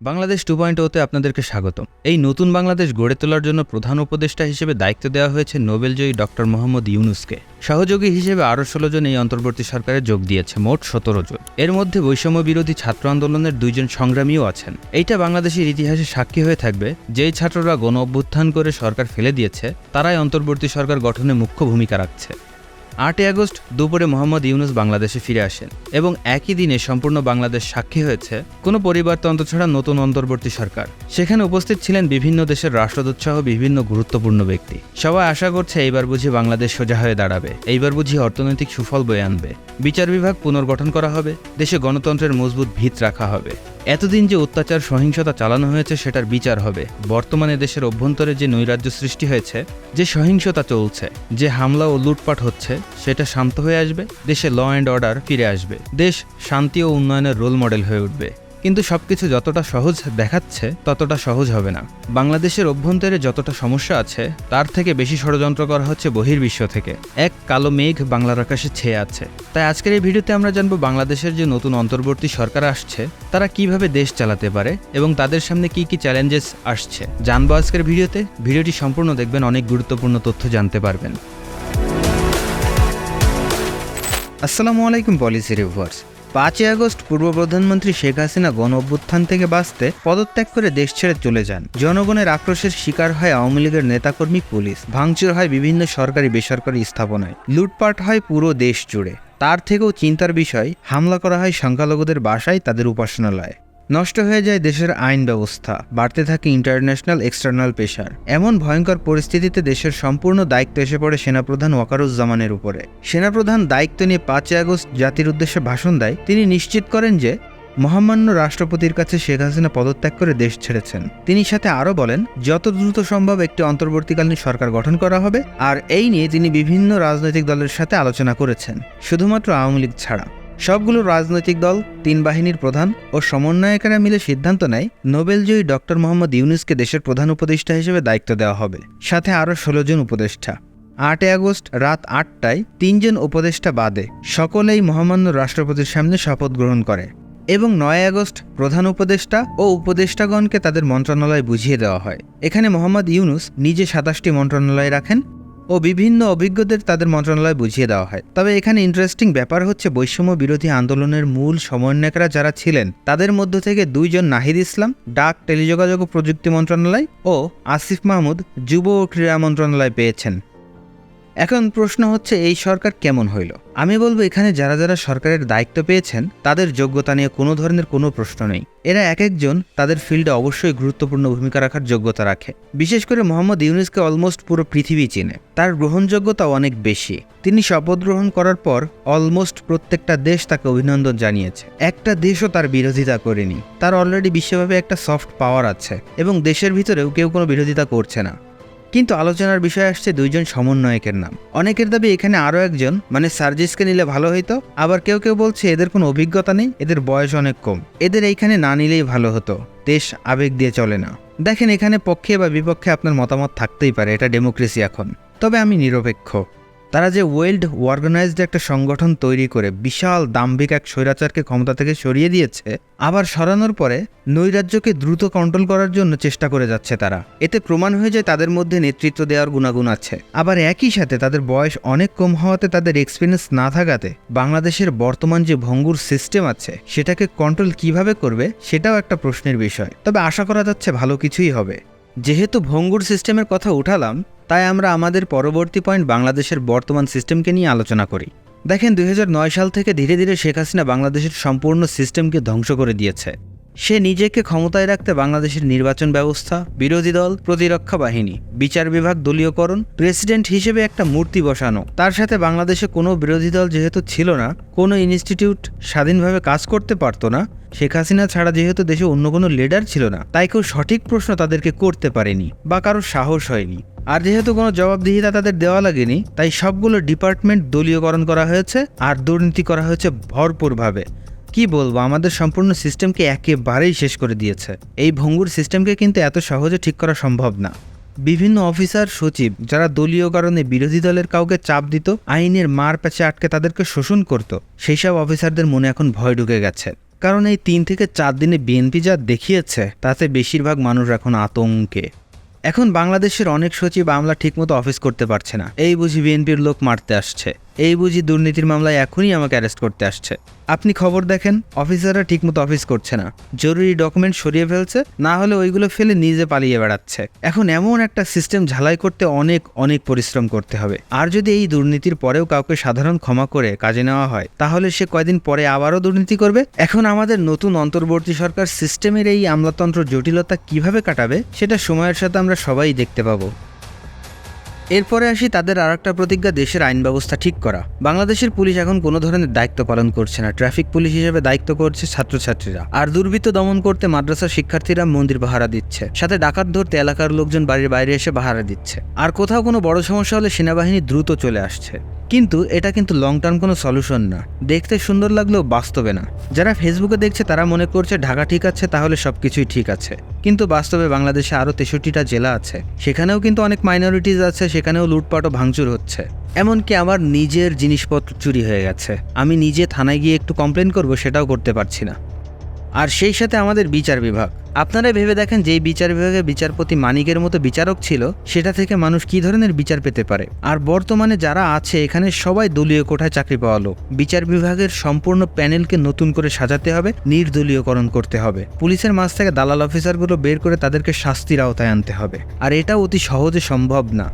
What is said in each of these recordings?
Bangladesh two point ওতে আপনাদেরকে স্বাগতম। এই নতুন বাংলাদেশ গড়ে তোলার জন্য প্রধান উপদেষ্টা হিসেবে দায়িত্ব দেওয়া হয়েছে নোবেলজয়ী ডক্টর মোহাম্মদ ইউনুসকে। সহযোগী হিসেবে আরও ষোলো জন এই অন্তর্বর্তী সরকারে যোগ দিয়েছে, মোট সতেরো জন। এর মধ্যে বৈষম্য বিরোধী ছাত্র আন্দোলনের দুইজন সংগ্রামীও আছেন। এইটা বাংলাদেশের ইতিহাসে সাক্ষী হয়ে থাকবে, যেই ছাত্ররা গণ অভ্যুত্থান করে সরকার ফেলে দিয়েছে, তারাই অন্তর্বর্তী সরকার গঠনে মুখ্য ভূমিকা রাখছে। আটই আগস্ট দুপুরে মোহাম্মদ ইউনুস বাংলাদেশে ফিরে আসেন এবং একই দিনে সম্পূর্ণ বাংলাদেশ সাক্ষী হয়েছে কোনো পরিবারতন্ত্র ছাড়া নতুন অন্তর্বর্তী সরকার। সেখানে উপস্থিত ছিলেন বিভিন্ন দেশের রাষ্ট্রদূত সহ বিভিন্ন গুরুত্বপূর্ণ ব্যক্তি। সবাই আশা করছে এইবার বুঝি বাংলাদেশ সোজা হয়ে দাঁড়াবে। এইবার বুঝি অর্থনৈতিক সুফল বয়ে আনবে। বিচার বিভাগ পুনর্গঠন করা হবে। দেশে গণতন্ত্রের মজবুত ভিত রাখা হবে। এতদিন যে অত্যাচার, সহিংসতা চালানো হয়েছে সেটার বিচার হবে। বর্তমানে দেশের অভ্যন্তরে যে নৈরাজ্য সৃষ্টি হয়েছে, যে সহিংসতা চলছে, যে হামলা ও লুটপাট হচ্ছে, সেটা শান্ত হয়ে আসবে, দেশে ল অ্যান্ড অর্ডার ফিরে আসবে। দেশ শান্তি ও উন্নয়নের রোল মডেল হয়ে উঠবে। কিন্তু সবকিছু যতটা সহজ দেখাচ্ছে, ততটা সহজ হবে না। বাংলাদেশের অভ্যন্তরে যতটা সমস্যা আছে, তার থেকে বেশি ষড়যন্ত্র করা হচ্ছে বহির্বিশ্ব থেকে। এক কালো মেঘ বাংলার আকাশে ছেয়ে আছে। তাই আজকের এই ভিডিওতে আমরা জানব বাংলাদেশের যে নতুন অন্তর্বর্তী সরকার আসছে, তারা কীভাবে দেশ চালাতে পারে এবং তাদের সামনে কি কি চ্যালেঞ্জেস আসছে। জানব আজকের ভিডিওতে। ভিডিওটি সম্পূর্ণ দেখবেন, অনেক গুরুত্বপূর্ণ তথ্য জানতে পারবেন। আসসালামু আলাইকুম পলিসি রিভার্স পাঁচই আগস্ট পূর্ব প্রধানমন্ত্রী শেখ হাসিনা গণ অভ্যুত্থান থেকে বাঁচতে পদত্যাগ করে দেশ ছেড়ে চলে যান। জনগণের আক্রোশের শিকার হয় আওয়ামী লীগের নেতাকর্মী পুলিশ, ভাঙচুর হয় বিভিন্ন সরকারি বেসরকারি স্থাপনায়। লুটপাট হয় পুরো দেশ জুড়ে। তার থেকেও চিন্তার বিষয়, হামলা করা হয় সংখ্যালঘুদের বাসায় তাদের উপাসনালয়ে। নষ্ট হয়ে যায় দেশের আইন ব্যবস্থা, বাড়তে থাকে ইন্টারন্যাশনাল এক্সটার্নাল প্রেশার এমন ভয়ঙ্কর পরিস্থিতিতে দেশের সম্পূর্ণ দায়িত্ব এসে পড়ে সেনাপ্রধান ওয়াকারুজ্জামানের উপরে। সেনাপ্রধান দায়িত্ব নিয়ে পাঁচই আগস্ট জাতির উদ্দেশ্যে ভাষণ দেয়, তিনি নিশ্চিত করেন যে মহামান্য রাষ্ট্রপতির কাছে শেখ হাসিনা পদত্যাগ করে দেশ ছেড়েছেন। তিনি সাথে আরও বলেন, যত দ্রুত সম্ভব একটি অন্তর্বর্তীকালীন সরকার গঠন করা হবে, আর এই নিয়ে তিনি বিভিন্ন রাজনৈতিক দলের সাথে আলোচনা করেছেন, শুধুমাত্র আওয়ামী লীগ ছাড়া। সবগুলো রাজনৈতিক দল, তিন বাহিনীর প্রধান ও সমন্বয়কেরা মিলে সিদ্ধান্ত নেয়, নোবেলজয়ী ডক্টর মোহাম্মদ ইউনুসকে দেশের প্রধান উপদেষ্টা হিসেবে দায়িত্ব দেওয়া হবে, সাথে আরও ষোলো জন উপদেষ্টা। আটই আগস্ট রাত আটটায় তিনজন উপদেষ্টা বাদে সকলেই মহামান্য রাষ্ট্রপতির সামনে শপথ গ্রহণ করে এবং নয় আগস্ট প্রধান উপদেষ্টা ও উপদেষ্টাগণকে তাদের মন্ত্রণালয় বুঝিয়ে দেওয়া হয়। এখানে মোহাম্মদ ইউনুস নিজে সাতাশটি মন্ত্রণালয় রাখেন ও বিভিন্ন অভিজ্ঞদের তাদের মন্ত্রণালয় বুঝিয়ে দেওয়া হয়। তবে এখানে ইন্টারেস্টিং ব্যাপার হচ্ছে বৈষম্য বিরোধী আন্দোলনের মূল সমন্বয়করা যারা ছিলেন, তাদের মধ্য থেকে দুইজন নাহিদ ইসলাম, ডাক, টেলিযোগাযোগ ও প্রযুক্তি মন্ত্রণালয় ও আসিফ মাহমুদ, যুব ও ক্রীড়া মন্ত্রণালয় পেয়েছেন। এখন প্রশ্ন হচ্ছে, এই সরকার কেমন হইল? আমি বলব, এখানে যারা যারা সরকারের দায়িত্ব পেয়েছেন, তাদের যোগ্যতা নিয়ে কোনো ধরনের কোনো প্রশ্ন নেই। এরা এক একজন তাদের ফিল্ডে অবশ্যই গুরুত্বপূর্ণ ভূমিকা রাখার যোগ্যতা রাখে। বিশেষ করে মোহাম্মদ ইউনুসকে অলমোস্ট পুরো পৃথিবী চিনে। তার গ্রহণযোগ্যতা অনেক বেশি। তিনি শপথ গ্রহণ করার পর অলমোস্ট প্রত্যেকটা দেশ তাকে অভিনন্দন জানিয়েছে। একটা দেশও তার বিরোধিতা করেনি। তার অলরেডি বিশ্বব্যাপী একটা সফট পাওয়ার আছে এবং দেশের ভিতরেও কেউ কোনো বিরোধিতা করছে না। কিন্তু আলোচনার বিষয় আসছে দুইজন সমন্বয়কের নাম। অনেকের দাবি এখানে আরও একজন মানে সার্জিসকে নিলে ভালো হইতো, আবার কেউ কেউ বলছে এদের কোনো অভিজ্ঞতা নেই, এদের বয়স অনেক কম। এদের এইখানে না নিলেই ভালো হতো, দেশ আবেগ দিয়ে চলে না। দেখেন এখানে পক্ষে বা বিপক্ষে আপনার মতামত থাকতেই পারে, এটা ডেমোক্রেসি এখন। তবে আমি নিরপেক্ষ। তারা যে ওয়েল্ড অর্গানাইজড একটা সংগঠন তৈরি করে বিশাল দাম্ভিক এক স্বৈরাচারকে ক্ষমতা থেকে সরিয়ে দিয়েছে, আবার সরানোর পরে নৈরাজ্যকে দ্রুত কন্ট্রোল করার জন্য চেষ্টা করে যাচ্ছে তারা। এতে প্রমাণ হয়ে যায় তাদের মধ্যে নেতৃত্ব দেওয়ার গুণাগুণ আছে। আবার একই সাথে তাদের বয়স অনেক কম হওয়াতে তাদের এক্সপিরিয়েন্স না থাকাতে বাংলাদেশের বর্তমান যে ভঙ্গুর সিস্টেম আছে, সেটাকে কন্ট্রোল কীভাবে করবে, সেটাও একটা প্রশ্নের বিষয়। তবে আশা করা যাচ্ছে ভালো কিছুই হবে। যেহেতু ভঙ্গুর সিস্টেমের কথা উঠালাম, তাই আমরা আমাদের পরবর্তী পয়েন্ট বাংলাদেশের বর্তমান সিস্টেমকে নিয়ে আলোচনা করি। দেখেন দুই হাজার নয় সাল থেকে ধীরে ধীরে শেখ হাসিনা বাংলাদেশের সম্পূর্ণ সিস্টেমকে ধ্বংস করে দিয়েছে। সে নিজেকে ক্ষমতায় রাখতে বাংলাদেশের নির্বাচন ব্যবস্থা, বিরোধী দল, প্রতিরক্ষা বাহিনী, বিচার বিভাগ, দলীয়করণ, প্রেসিডেন্ট হিসেবে একটা মূর্তি বসানো। তার সাথে বাংলাদেশে কোনো বিরোধী দল যেহেতু ছিল না, কোনো ইনস্টিটিউট স্বাধীনভাবে কাজ করতে পারতো না, শেখ হাসিনা ছাড়া যেহেতু দেশে অন্য কোনো লিডার ছিল না, তাই কেউ সঠিক প্রশ্ন তাদেরকে করতে পারেনি বা কারও সাহস হয়নি। আর যেহেতু কোনো জবাবদিহিতা তাদের দেওয়া লাগেনি, তাই সবগুলো ডিপার্টমেন্ট দলীয়করণ করা হয়েছে আর দুর্নীতি করা হয়েছে ভরপুরভাবে। কি বলব, আমাদের সম্পূর্ণ সিস্টেমকে একেবারেই শেষ করে দিয়েছে। এই ভঙ্গুর সিস্টেমকে কিন্তু এত সহজে ঠিক করা সম্ভব না। বিভিন্ন অফিসার, সচিব যারা দলীয় কারণে বিরোধী দলের কাউকে চাপ দিত, আইনের মার প্যাচে আটকে তাদেরকে শোষণ করত সেই সব অফিসারদের মনে এখন ভয় ঢুকে গেছে। কারণ এই তিন থেকে চার দিনে বিএনপি যা দেখিয়েছে, তাতে বেশিরভাগ মানুষ এখন আতঙ্কে। এখন বাংলাদেশের অনেক সচিব আমলা ঠিকমতো অফিস করতে পারছে না। এই বুঝি বিএনপির লোক মারতে আসছে। এই বুঝি দুর্নীতির মামলায় এখনই আমাকে অ্যারেস্ট করতে আসছে। আপনি খবর দেখেন, অফিসাররা ঠিকমতো অফিস করছে না। জরুরি ডকুমেন্ট সরিয়ে ফেলছে, না হলে ওইগুলো ফেলে নিজে পালিয়ে বেড়াচ্ছে। এখন এমন একটা সিস্টেম ঝালাই করতে অনেক অনেক পরিশ্রম করতে হবে। আর যদি এই দুর্নীতির পরেও কাউকে সাধারণ ক্ষমা করে কাজে নেওয়া হয়, তাহলে সে কয়দিন পরে আবারও দুর্নীতি করবে? এখন আমাদের নতুন অন্তর্বর্তী সরকার সিস্টেমের এই আমলাতন্ত্র জটিলতা কীভাবে কাটাবে, সেটা সময়ের সাথে আমরা সবাই দেখতে পাবো। এরপরে আসি তাদের আর একটা প্রতিজ্ঞা, দেশের আইন ব্যবস্থা ঠিক করা। বাংলাদেশের পুলিশ এখন কোনো ধরনের দায়িত্ব পালন করছে না। ট্রাফিক পুলিশ হিসেবে দায়িত্ব করছে ছাত্রছাত্রীরা। আর দুর্বৃত্ত দমন করতে মাদ্রাসার শিক্ষার্থীরা মন্দির পাহারা দিচ্ছে। সাথে ডাকাত ধরতে এলাকার লোকজন বাড়ির বাইরে এসে পাহারা দিচ্ছে। আর কোথাও কোনো বড় সমস্যা হলে সেনাবাহিনী দ্রুত চলে আসছে। কিন্তু এটা কিন্তু লং টার্ম কোনো সলিউশন না। দেখতে সুন্দর লাগলেও বাস্তবে না। যারা ফেসবুকে দেখছে, তারা মনে করছে ঢাকা ঠিক আছে, তাহলে সব কিছুই ঠিক আছে। কিন্তু বাস্তবে বাংলাদেশে আরও তেষট্টিটা জেলা আছে। সেখানেও কিন্তু অনেক মাইনরিটিস আছে, সেখানেও লুটপাট ও ভাঙচুর হচ্ছে। এমনকি আমার নিজের জিনিসপত্র চুরি হয়ে গেছে। আমি নিজে থানায় গিয়ে একটু কমপ্লেন করব, সেটাও করতে পারছি না। আর সেই সাথে আমাদের বিচার বিভাগ। আপনারা ভেবে দেখেন যেই বিচার বিভাগে বিচারপতি মানিকের মতো বিচারক ছিল, সেটা থেকে মানুষ কী ধরনের বিচার পেতে পারে। আর বর্তমানে যারা আছে, এখানে সবাই দলীয় কোঠায় চাকরি পাওয়া লোক। বিচার বিভাগের সম্পূর্ণ প্যানেলকে নতুন করে সাজাতে হবে, নির্দলীয়করণ করতে হবে। পুলিশের মাঝ থেকে দালাল অফিসারগুলো বের করে তাদেরকে শাস্তির আওতায় আনতে হবে। আর এটা অতি সহজে সম্ভব না।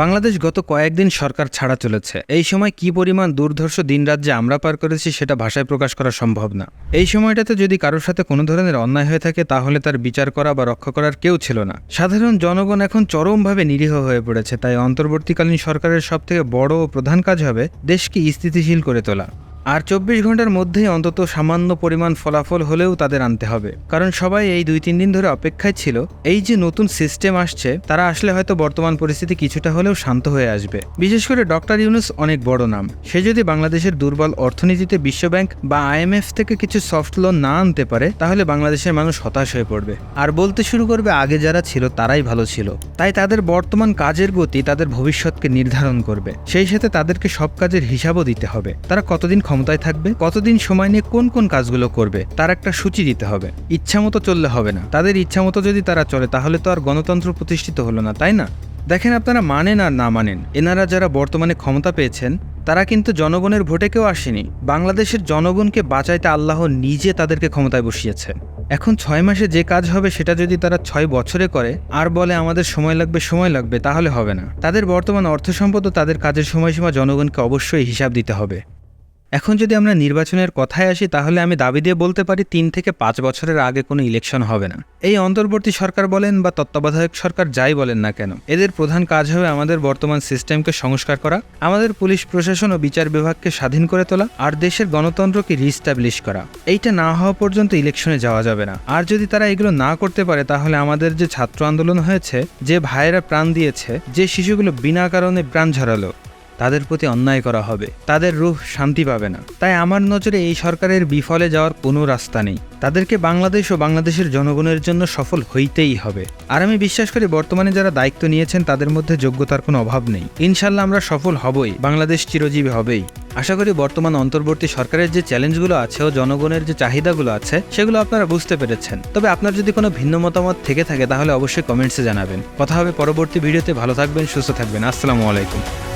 বাংলাদেশ গত কয়েকদিন সরকার ছাড়া চলেছে। এই সময় কি পরিমাণ দুর্ধর্ষ দিনরাত যে আমরা পার করেছি সেটা ভাষায় প্রকাশ করা সম্ভব না। এই সময়টাতে যদি কারোর সাথে কোনো ধরনের অন্যায় হয়ে থাকে, তাহলে তার বিচার করা বা রক্ষা করার কেউ ছিল না। সাধারণ জনগণ এখন চরমভাবে নিরীহ হয়ে পড়েছে, তাই অন্তর্বর্তীকালীন সরকারের সবথেকে বড় ও প্রধান কাজ হবে দেশকে স্থিতিশীল করে তোলা। আর চব্বিশ ঘণ্টার মধ্যেই অন্তত সামান্য পরিমাণ ফলাফল হলেও তাদের আনতে হবে। কারণ সবাই এই দুই তিন দিন ধরে অপেক্ষায় ছিল, এই যে নতুন সিস্টেম আসছে, তারা আসলে হয়তো বর্তমান পরিস্থিতি কিছুটা হলেও শান্ত হয়ে আসবে। বিশেষ করে ডক্টর ইউনুস অনেক বড় নাম। সে যদি বাংলাদেশের দুর্বল অর্থনীতিতে বিশ্বব্যাংক বা আইএমএফ থেকে কিছু সফট লোন না আনতে পারে, তাহলে বাংলাদেশের মানুষ হতাশ হয়ে পড়বে। আর বলতে শুরু করবে, আগে যারা ছিল তারাই ভালো ছিল। তাই তাদের বর্তমান কাজের গতি তাদের ভবিষ্যৎকে নির্ধারণ করবে। সেই সাথে তাদেরকে সব কাজের হিসাবও দিতে হবে। তারা কতদিন ক্ষমতায় থাকবে, কতদিন সময় নিয়ে কোন কোন কাজগুলো করবে, তার একটা সূচি দিতে হবে। ইচ্ছামতো চললে হবে না। তাদের ইচ্ছামতো যদি তারা চলে, তাহলে তো আর গণতন্ত্র প্রতিষ্ঠিত হলো না, তাই না? দেখেন আপনারা মানেন আর না মানেন। এনারা যারা বর্তমানে ক্ষমতা পেয়েছেন, তারা কিন্তু জনগণের ভোটে কেউ আসেনি। বাংলাদেশের জনগণকে বাঁচাইতে আল্লাহ নিজে তাদেরকে ক্ষমতায় বসিয়েছে। এখন ছয় মাসে যে কাজ হবে, সেটা যদি তারা ছয় বছরে করে, আর বলে আমাদের সময় লাগবে সময় লাগবে, তাহলে হবে না। তাদের বর্তমান অর্থ সম্পদ ও তাদের কাজের সময়সীমা জনগণকে অবশ্যই হিসাব দিতে হবে। এখন যদি আমরা নির্বাচনের কথায় আসি, তাহলে আমি দাবি দিয়ে বলতে পারি তিন থেকে পাঁচ বছরের আগে কোনো ইলেকশন হবে না। এই অন্তর্বর্তী সরকার বলেন বা তত্ত্বাবধায়ক সরকার যাই বলেন না কেন, এদের প্রধান কাজ হবে আমাদের বর্তমান সিস্টেমকে সংস্কার করা, আমাদের পুলিশ প্রশাসন ও বিচার বিভাগকে স্বাধীন করে তোলা, আর দেশের গণতন্ত্রকে রিস্টাবলিশ করা। এইটা না হওয়া পর্যন্ত ইলেকশনে যাওয়া যাবে না। আর যদি তারা এগুলো না করতে পারে, তাহলে আমাদের যে ছাত্র আন্দোলন হয়েছে, যে ভাইয়েরা প্রাণ দিয়েছে, যে শিশুগুলো বিনা কারণে প্রাণ ঝরালো তাদের প্রতি অন্যায় করা হবে। তাদের রূহ শান্তি পাবে না। তাই আমার নজরে এই সরকারের বিফলে যাওয়ার কোনো রাস্তা নেই। তাদেরকে বাংলাদেশ ও বাংলাদেশের জনগণের জন্য সফল হইতেই হবে। আর আমি বিশ্বাস করি, বর্তমানে যারা দায়িত্ব নিয়েছেন, তাদের মধ্যে যোগ্যতার কোনো অভাব নেই। ইনশাল্লাহ আমরা সফল হবই। বাংলাদেশ চিরজীবী হবেই। আশা করি, বর্তমান অন্তর্বর্তী সরকারের যে চ্যালেঞ্জগুলো আছে ও জনগণের যে চাহিদাগুলো আছে, সেগুলো আপনারা বুঝতে পেরেছেন। তবে আপনার যদি কোনো ভিন্ন মতামত থেকে থাকে, তাহলে অবশ্যই কমেন্টসে জানাবেন। কথা হবে পরবর্তী ভিডিওতে। ভালো থাকবেন, সুস্থ থাকবেন। আসসালামু আলাইকুম।